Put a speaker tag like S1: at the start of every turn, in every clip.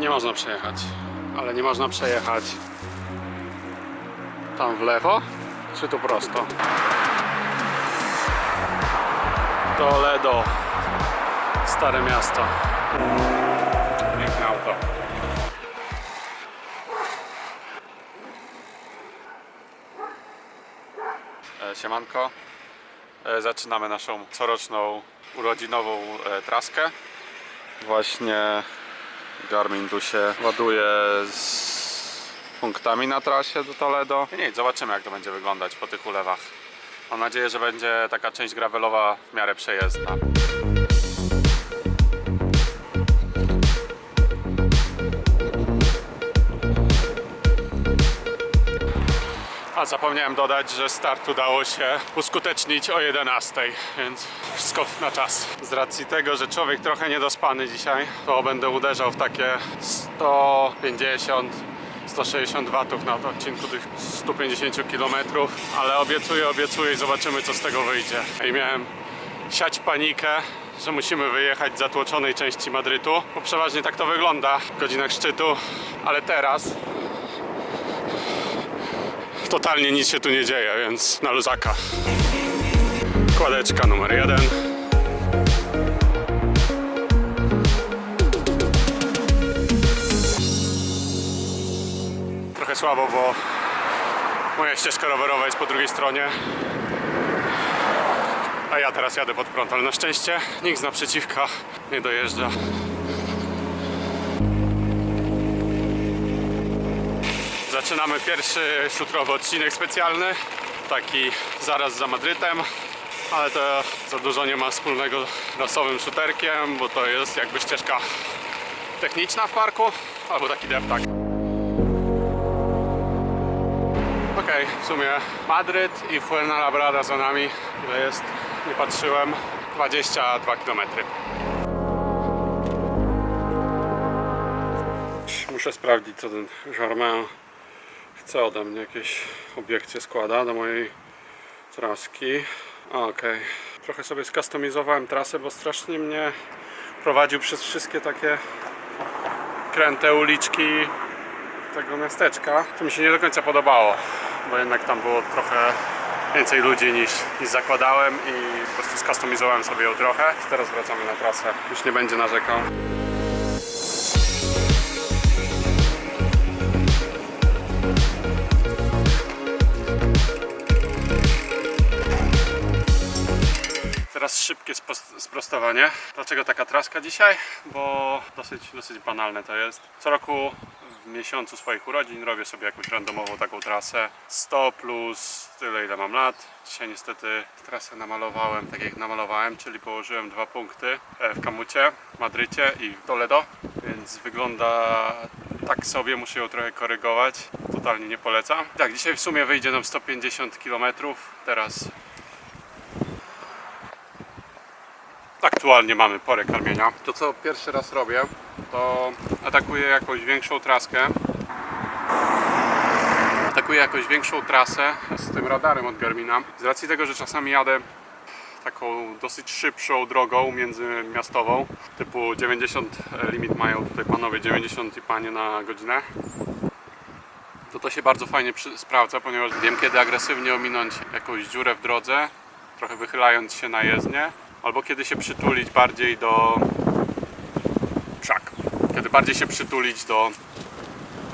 S1: Nie można przejechać, ale nie można przejechać tam w lewo, czy tu prosto. Toledo, stare miasto. Piękne auto. E, Siemanko. E, Zaczynamy naszą coroczną urodzinową e, traskę. Właśnie Garmin tu się ładuje z punktami na trasie do Toledo. I zobaczymy jak to będzie wyglądać po tych ulewach. Mam nadzieję, że będzie taka część gravelowa w miarę przejezdna. Zapomniałem dodać, że start udało się uskutecznić o 11, więc wszystko na czas. Z racji tego, że człowiek trochę niedospany dzisiaj, to będę uderzał w takie 150 160 watów na odcinku tych 150 km, ale obiecuję, obiecuję i zobaczymy co z tego wyjdzie. I miałem siać panikę, że musimy wyjechać z zatłoczonej części Madrytu, bo przeważnie tak to wygląda w godzinach szczytu, ale teraz totalnie nic się tu nie dzieje, więc na luzaka. Kładeczka numer jeden. Trochę słabo, bo moja ścieżka rowerowa jest po drugiej stronie. A ja teraz jadę pod prąd, ale na szczęście nikt z naprzeciwka nie dojeżdża. Zaczynamy pierwszy szutrowy odcinek specjalny, taki zaraz za Madrytem, ale to za dużo nie ma wspólnego z rasowym szuterkiem, bo to jest jakby ścieżka techniczna w parku, albo taki deptak. Okej, w sumie Madryt i Fuenlabrada za nami, ile jest, nie patrzyłem, 22 km. Muszę sprawdzić, co ten Germain chce ode mnie. Jakieś obiekcje składa do mojej traski. Okej. Trochę sobie skustomizowałem trasę, bo strasznie mnie prowadził przez wszystkie takie kręte uliczki tego miasteczka, co mi się nie do końca podobało, bo jednak tam było trochę więcej ludzi niż, niż zakładałem i po prostu skustomizowałem sobie ją trochę. Teraz wracamy na trasę, już nie będzie narzekał. Teraz szybkie sprostowanie. Dlaczego taka traska dzisiaj? Bo dosyć, dosyć banalne to jest. Co roku w miesiącu swoich urodzin robię sobie jakąś randomową taką trasę. 100 plus tyle ile mam lat. Dzisiaj niestety trasę namalowałem tak jak namalowałem, czyli położyłem dwa punkty e, w Kamucie, Madrycie i w Toledo. Więc wygląda tak sobie, muszę ją trochę korygować. Totalnie nie polecam. Tak, dzisiaj w sumie wyjdzie nam 150 km. Teraz aktualnie mamy porę karmienia. To co pierwszy raz robię, to atakuję jakąś większą traskę. Atakuję jakąś większą trasę z tym radarem od Garmina. Z racji tego, że czasami jadę taką dosyć szybszą drogą międzymiastową, typu 90 limit mają tutaj panowie 90 i panie na godzinę. To to się bardzo fajnie sprawdza, ponieważ wiem kiedy agresywnie ominąć jakąś dziurę w drodze, trochę wychylając się na jezdnię, albo kiedy się przytulić bardziej do krzak, kiedy bardziej się przytulić do,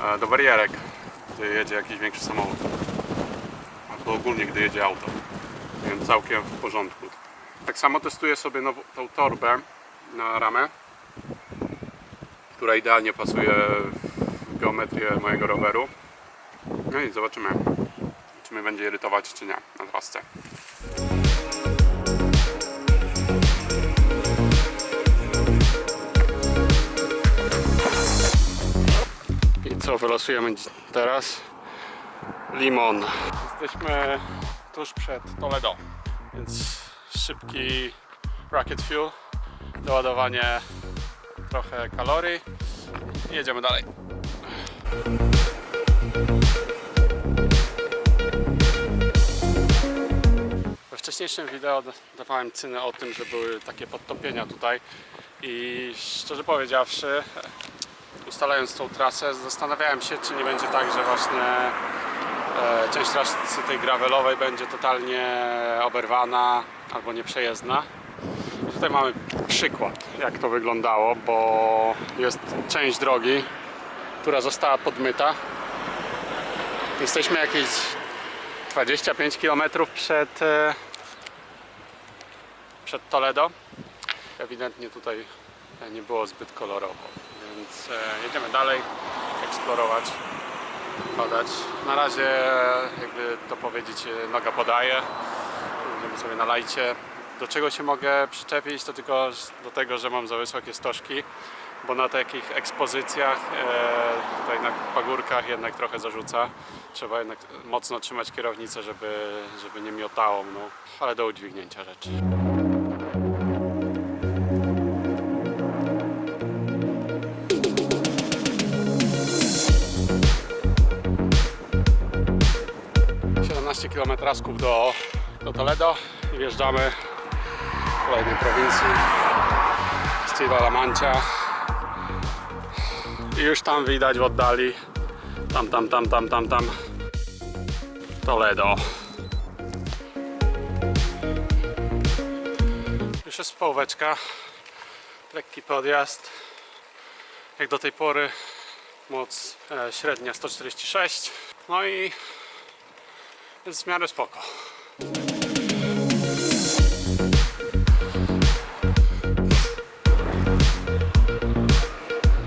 S1: e, do barierek, gdy jedzie jakiś większy samochód, albo ogólnie gdy jedzie auto, więc całkiem w porządku. Tak samo testuję sobie nową, tą torbę na ramę, która idealnie pasuje w geometrię mojego roweru. No i zobaczymy, czy mnie będzie irytować, czy nie na trasce. Co wylosujemy teraz? Limon. Jesteśmy tuż przed Toledo, więc szybki rocket fuel, doładowanie trochę kalorii i jedziemy dalej. We wcześniejszym wideo da- dawałem cynę o tym, że były takie podtopienia tutaj i szczerze powiedziawszy ustalając tą trasę, zastanawiałem się, czy nie będzie tak, że właśnie e, część trasy tej gravelowej będzie totalnie oberwana albo nieprzejezdna. Tutaj mamy przykład, jak to wyglądało, bo jest część drogi, która została podmyta. Jesteśmy jakieś 25 km przed, e, przed Toledo. Ewidentnie tutaj nie było zbyt kolorowo, więc e, jedziemy dalej, eksplorować, badać. Na razie, jakby to powiedzieć, e, noga podaje. Będziemy sobie na lajcie. Do czego się mogę przyczepić, to tylko do tego, że mam za wysokie stożki, bo na takich ekspozycjach, e, tutaj na pagórkach jednak trochę zarzuca. Trzeba jednak mocno trzymać kierownicę, żeby, żeby nie miotało mną, ale do udźwignięcia rzeczy. Km do, do Toledo i wjeżdżamy w kolejnej prowincji Castilla-La Mancha. I już tam widać w oddali tam, tam, tam, tam, tam, tam Toledo. Już jest połóweczka lekki podjazd. Jak do tej pory moc e, średnia 146 no i jest w miarę spoko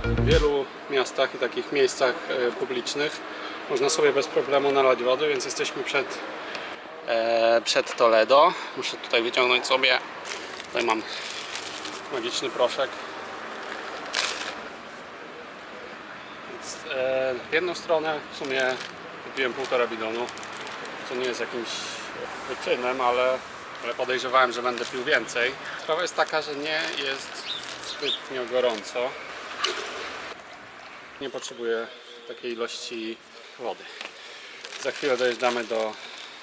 S1: W wielu miastach i takich miejscach e, publicznych można sobie bez problemu nalać wody, więc jesteśmy przed, e, przed Toledo. Muszę tutaj wyciągnąć sobie, tutaj mam magiczny proszek. Więc, e, w jedną stronę w sumie kupiłem półtora bidonu, co nie jest jakimś wyczynem, ale, ale podejrzewałem, że będę pił więcej. Sprawa jest taka, że nie jest zbytnio gorąco nie potrzebuję takiej ilości wody. Za chwilę dojeżdżamy do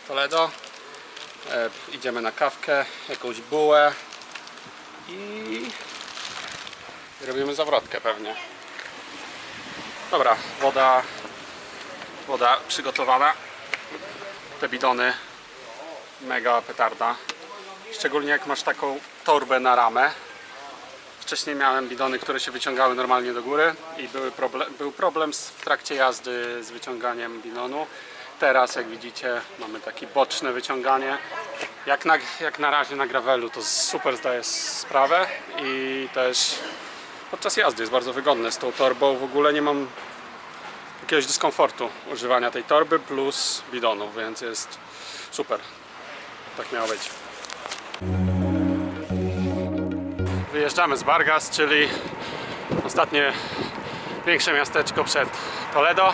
S1: Toledo. E, idziemy na kawkę, jakąś bułę i robimy zawrotkę pewnie. Dobra, woda, woda przygotowana. Te bidony mega petarda. Szczególnie jak masz taką torbę na ramę. Wcześniej miałem bidony, które się wyciągały normalnie do góry i były problem, był problem w trakcie jazdy z wyciąganiem bidonu. Teraz, jak widzicie, mamy takie boczne wyciąganie. Jak na, jak na razie na gravelu to super zdaję sprawę i też podczas jazdy jest bardzo wygodne z tą torbą. W ogóle nie mam jakiegoś dyskomfortu używania tej torby plus bidonu, więc jest super. Tak miało być. Wyjeżdżamy z Bargas, czyli ostatnie większe miasteczko przed Toledo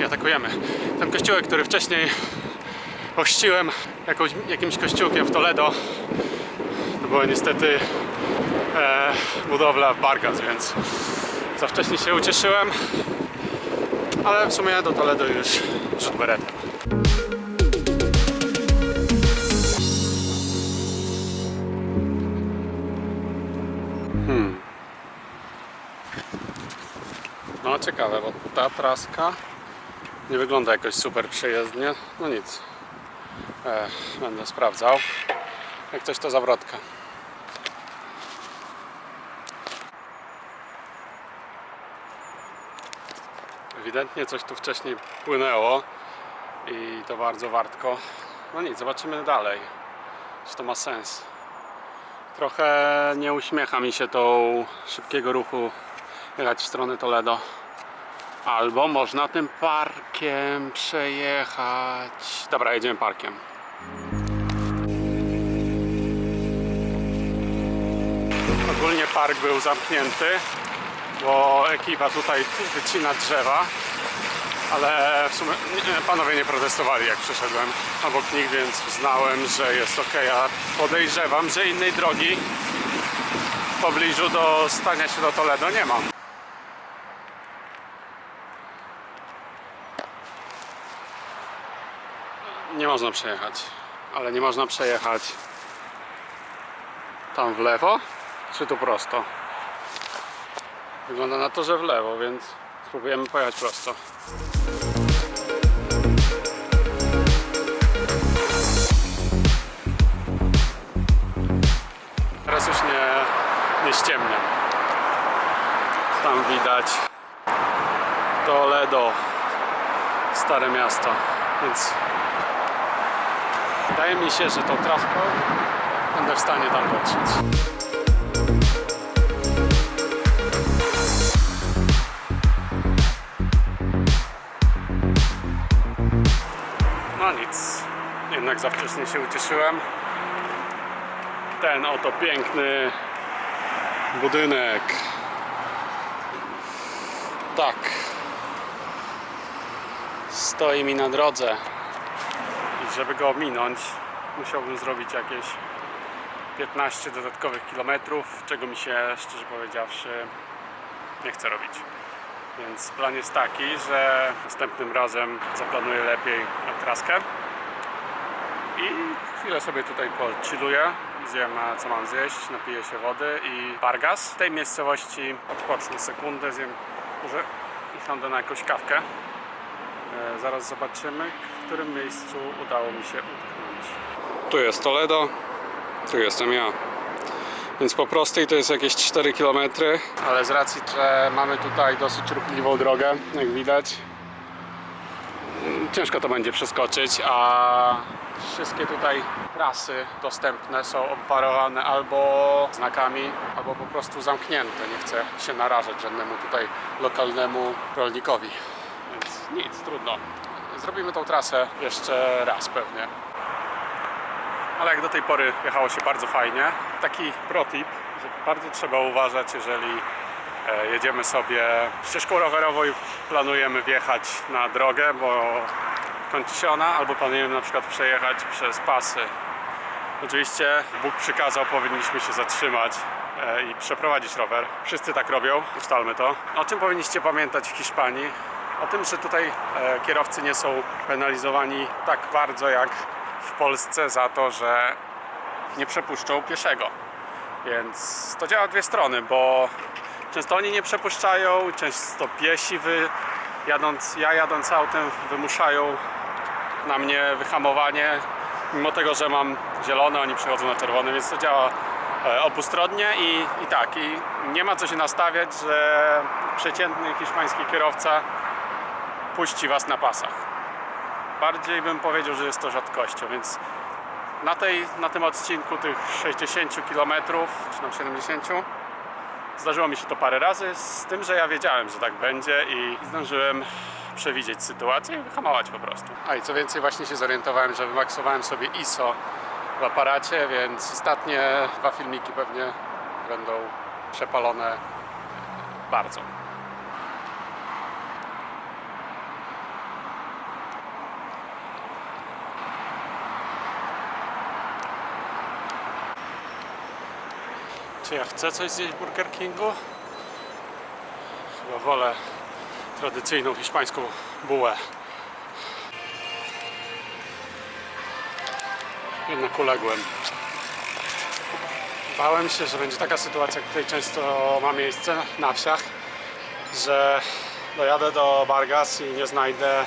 S1: i atakujemy. Ten kościółek, który wcześniej ochrzciłem jakąś, jakimś kościółkiem w Toledo, to była niestety e, budowla w Bargas, więc za wcześnie się ucieszyłem, ale w sumie do Toledo już rzut beretem. No ciekawe, bo ta traska nie wygląda jakoś super przejezdnie. No nic. E, będę sprawdzał. Jak coś to zawrotka. Ewidentnie coś tu wcześniej płynęło i to bardzo wartko. No nic, zobaczymy dalej. Czy to ma sens. Trochę nie uśmiecha mi się tą szybkiego ruchu jechać w stronę Toledo. Albo można tym parkiem przejechać. Dobra, jedziemy parkiem. Ogólnie park był zamknięty, bo ekipa tutaj wycina drzewa. Ale w sumie panowie nie protestowali jak przeszedłem obok nich, więc uznałem, że jest ok. Ja podejrzewam, że innej drogi w pobliżu do stania się do Toledo nie mam. Nie można przejechać, ale nie można przejechać tam w lewo, czy tu prosto. Wygląda na to, że w lewo, więc spróbujemy pojechać prosto. Teraz już nie, nie ściemnia. Tam widać Toledo, stare miasto, więc wydaje mi się, że tą traską będę w stanie tam dotrzeć. Jednak za wcześnie się ucieszyłem. Ten oto piękny budynek. Tak. Stoi mi na drodze. I żeby go ominąć, musiałbym zrobić jakieś 15 dodatkowych kilometrów, czego mi się szczerze powiedziawszy nie chce robić. Więc plan jest taki, że następnym razem zaplanuję lepiej traskę i chwilę sobie tutaj pochilluję, zjem co mam zjeść, napiję się wody i pargas. W tej miejscowości odpocznę sekundę, zjem, może usiądę na jakąś kawkę. E, zaraz zobaczymy, w którym miejscu udało mi się utknąć. Tu jest Toledo, tu jestem ja. Więc po prostej to jest jakieś 4 km, ale z racji, że mamy tutaj dosyć ruchliwą drogę, jak widać, ciężko to będzie przeskoczyć, a wszystkie tutaj trasy dostępne są obwarowane albo znakami, albo po prostu zamknięte. Nie chcę się narażać żadnemu tutaj lokalnemu rolnikowi. Więc nic, trudno. Zrobimy tą trasę jeszcze raz pewnie. Ale jak do tej pory jechało się bardzo fajnie. Taki protip, że bardzo trzeba uważać, jeżeli jedziemy sobie ścieżką rowerową i planujemy wjechać na drogę, bo kończy się ona, albo planujemy na przykład przejechać przez pasy. Oczywiście Bóg przykazał, powinniśmy się zatrzymać e, i przeprowadzić rower. Wszyscy tak robią, ustalmy to. O czym powinniście pamiętać w Hiszpanii? O tym, że tutaj e, kierowcy nie są penalizowani tak bardzo jak w Polsce za to, że nie przepuszczą pieszego. Więc to działa dwie strony, bo często oni nie przepuszczają, często piesi wy, jadąc, ja jadąc autem wymuszają na mnie wyhamowanie, mimo tego, że mam zielone, oni przechodzą na czerwony, więc to działa e, obustronnie i, i tak, i nie ma co się nastawiać, że przeciętny hiszpański kierowca puści was na pasach. Bardziej bym powiedział, że jest to rzadkością, więc na, tej, na tym odcinku tych 60 km, czy tam 70, zdarzyło mi się to parę razy, z tym, że ja wiedziałem, że tak będzie i zdążyłem przewidzieć sytuację i wyhamować po prostu. A i co więcej, właśnie się zorientowałem, że wymaksowałem sobie ISO w aparacie, więc ostatnie dwa filmiki pewnie będą przepalone bardzo. Czy ja chcę coś zjeść w Burger Kingu? Chyba wolę tradycyjną hiszpańską bułę. Jednak uległem. Bałem się, że będzie taka sytuacja, jak tutaj często ma miejsce na wsiach, że dojadę do Bargas i nie znajdę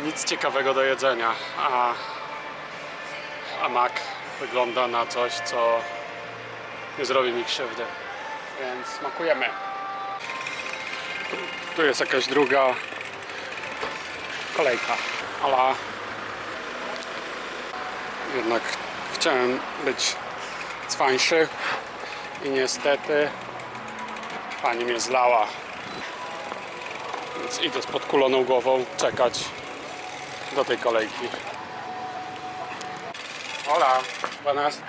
S1: nic ciekawego do jedzenia, a, a wygląda na coś, co nie zrobi mi krzywdy. Więc smakujemy. Tu jest jakaś druga kolejka, ale jednak chciałem być cwańszy i niestety pani mnie zlała. Więc idę z podkuloną głową czekać do tej kolejki. Hola, buenas.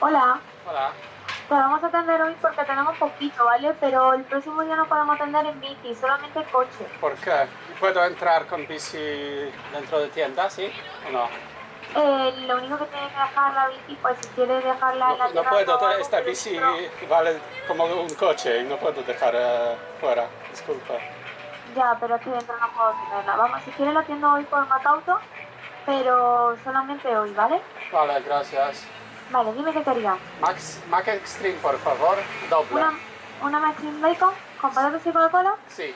S2: Hola,
S3: Hola.
S2: A atender hoy porque tenemos poquito, ¿vale? Pero el próximo día no podemos atender en bici, solamente coche.
S1: ¿Por qué? ¿Puedo entrar con bici dentro de tienda, sí? ¿O no?
S2: Eh, lo único que tienes que dejar la bici, pues si quieres dejarla en la
S1: No, no puedo, esta bici vale como un coche y no puedo dejar eh, fuera, disculpa.
S2: Ya, pero aquí dentro no puedo tenerla. Vamos, si quieres la atiendo hoy por Macauto, pero solamente hoy, ¿vale?
S1: Vale, gracias.
S2: Vale, dime qué querías.
S1: Max, Mac Extreme, por favor, doble.
S2: Una, una Maxim Bacon, ¿Con patatas y Coca-Cola?
S3: Sí,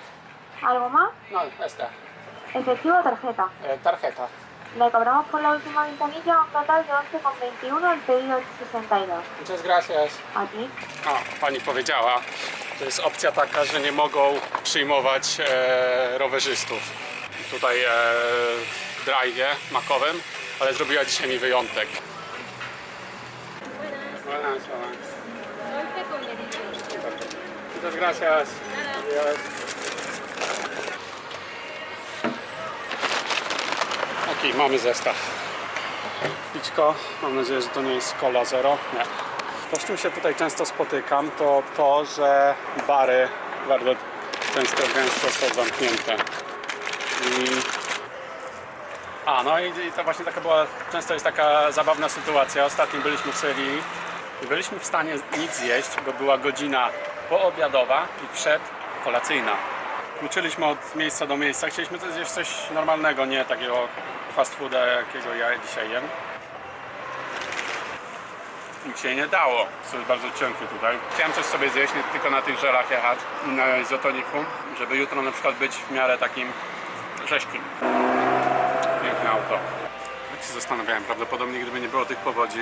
S2: ¿Algo más?
S3: no, esta.
S2: ¿Efectivo o tarjeta?
S3: Eh, tarjeta.
S2: Le cobramos por la última ventanilla un total de 11,21, el pedido es 62.
S3: Muchas gracias.
S2: Aquí.
S1: A, pani powiedziała, to jest opcja taka, że nie mogą przyjmować e, rowerzystów tutaj e, w drive makowym, ale zrobiła dzisiaj mi wyjątek. Buenas, buenas. Muchas gracias. Adiós. Ok, mamy zestaw. Pićko, mam nadzieję, że to nie jest Cola Zero. Nie. To, z czym się tutaj często spotykam, to to, że bary bardzo często gęsto są zamknięte. I... A, no i, i to właśnie taka była, często jest taka zabawna sytuacja. Ostatnio byliśmy w Sewilli i byliśmy w stanie nic zjeść, bo była godzina poobiadowa i przed kolacyjna. Uczyliśmy od miejsca do miejsca. Chcieliśmy zjeść coś normalnego, nie takiego fast fooda, jakiego ja dzisiaj jem. Nic się nie dało. Jest bardzo cienkie tutaj. Chciałem coś sobie zjeść, nie tylko na tych żelach jechać na izotoniku, żeby jutro na przykład być w miarę takim rzeźkim. Piękne auto. Jak się zastanawiałem, prawdopodobnie gdyby nie było tych powodzi,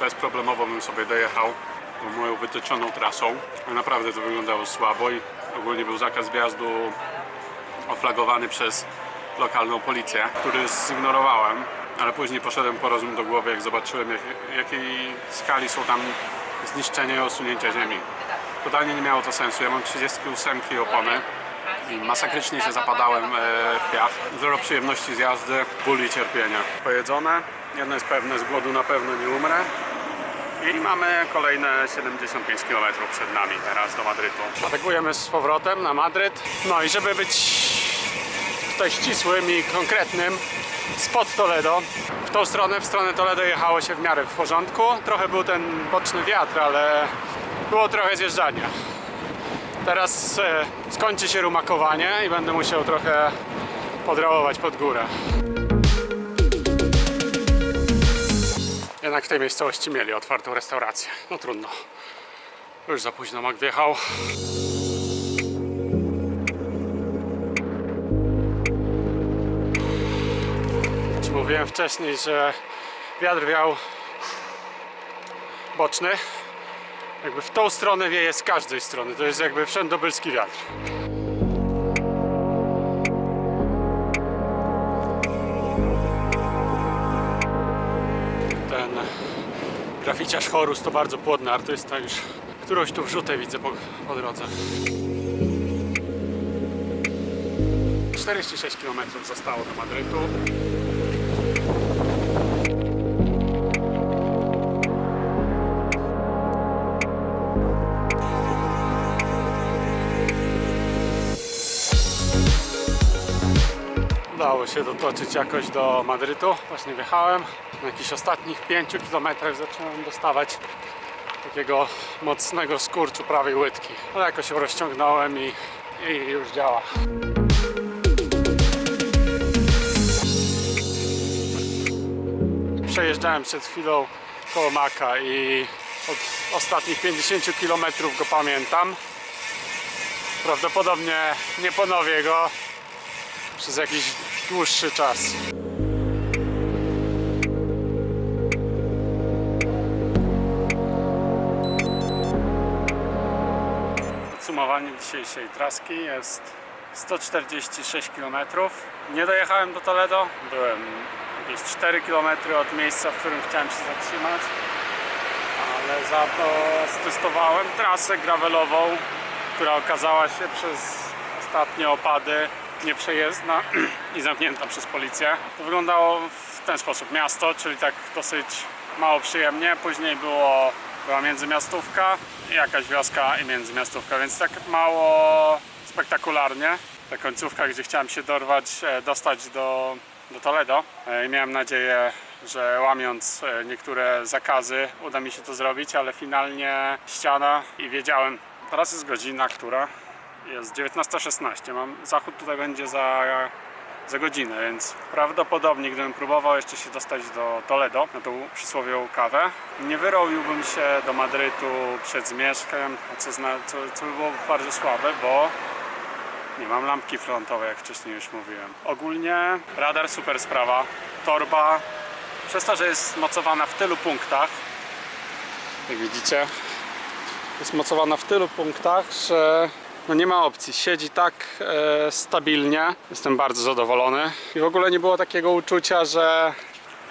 S1: bezproblemowo bym sobie dojechał moją wytyczoną trasą. Naprawdę to wyglądało słabo i ogólnie był zakaz wjazdu oflagowany przez lokalną policję, który zignorowałem, ale później poszedłem po rozum do głowy, jak zobaczyłem, jak, jakiej skali są tam zniszczenia i osunięcia ziemi. Totalnie nie miało to sensu. Ja mam 38 opony i masakrycznie się zapadałem e, w piach. Zero przyjemności z jazdy, ból i cierpienia. Pojedzone, jedno jest pewne, z głodu na pewno nie umrę. I mamy kolejne 75 km przed nami teraz do Madrytu. Atakujemy z powrotem na Madryt. No i żeby być tutaj ścisłym i konkretnym, spod Toledo. W tą stronę, w stronę Toledo jechało się w miarę w porządku. Trochę był ten boczny wiatr, ale było trochę zjeżdżania. Teraz e, skończy się rumakowanie i będę musiał trochę podrałować pod górę. Jednak w tej miejscowości mieli otwartą restaurację. No trudno. Już za późno Mak wjechał. Mówiłem wcześniej, że wiatr wiał boczny. Jakby w tą stronę wieje z każdej strony. To jest jakby wszędobylski wiatr. Graficiarz Horus to bardzo płodny artysta. Już którąś tu wrzutę widzę po, po drodze. 46 km zostało do Madrytu. Się dotoczyć jakoś do Madrytu. Właśnie wjechałem. Na jakichś ostatnich 5 km zacząłem dostawać takiego mocnego skurczu prawej łydki. Ale jakoś ją rozciągnąłem i, i już działa. Przejeżdżałem przed chwilą koło Maka i od ostatnich 50 km go pamiętam. Prawdopodobnie nie ponowię go przez jakiś dłuższy czas. Podsumowanie dzisiejszej traski jest 146 km. Nie dojechałem do Toledo, byłem jakieś 4 km od miejsca, w którym chciałem się zatrzymać, ale za to stestowałem trasę gravelową, która okazała się przez ostatnie opady nieprzejezdna i zamknięta przez policję. To wyglądało w ten sposób. Miasto, czyli tak dosyć mało przyjemnie. Później było, była międzymiastówka, jakaś wioska i międzymiastówka, więc tak mało spektakularnie. Ta końcówka, gdzie chciałem się dorwać, e, dostać do, do Toledo. E, I miałem nadzieję, że łamiąc e, niektóre zakazy uda mi się to zrobić, ale finalnie ściana i wiedziałem, teraz jest godzina, która jest 19.16. Mam zachód tutaj będzie za za godzinę, więc prawdopodobnie gdybym próbował jeszcze się dostać do Toledo na tą przysłowiową kawę, nie wyrobiłbym się do Madrytu przed zmierzchem, co, zna, co, co by było bardzo słabe, bo nie mam lampki frontowej, jak wcześniej już mówiłem. Ogólnie radar super sprawa, torba, przez to, że jest mocowana w tylu punktach, jak widzicie, jest mocowana w tylu punktach, że no nie ma opcji. Siedzi tak e, stabilnie. Jestem bardzo zadowolony. I w ogóle nie było takiego uczucia, że,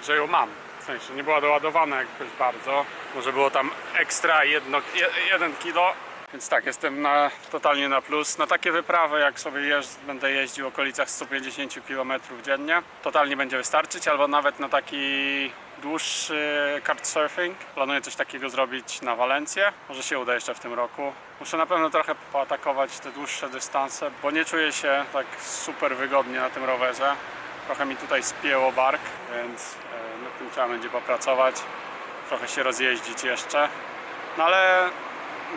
S1: że ją mam. W sensie nie była doładowana jakoś bardzo. Może było tam ekstra jedno, je, jeden kilo. Więc tak, jestem na, totalnie na plus. Na takie wyprawy, jak sobie jeżdż, będę jeździł w okolicach 150 km dziennie, totalnie będzie wystarczyć. Albo nawet na taki dłuższy kitesurfing. Planuję coś takiego zrobić na Walencję. Może się uda jeszcze w tym roku. Muszę na pewno trochę poatakować te dłuższe dystanse, bo nie czuję się tak super wygodnie na tym rowerze. Trochę mi tutaj spięło bark, więc e, nad tym trzeba będzie popracować. Trochę się rozjeździć jeszcze. No ale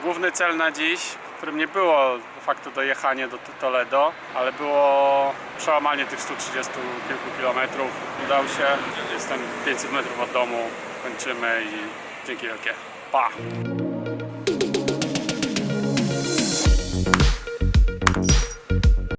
S1: główny cel na dziś, którym nie było de facto dojechanie do Toledo, ale było przełamanie tych 130 kilku kilometrów. Udał się. Jestem 500 metrów od domu. Kończymy i dzięki wielkie. Pa!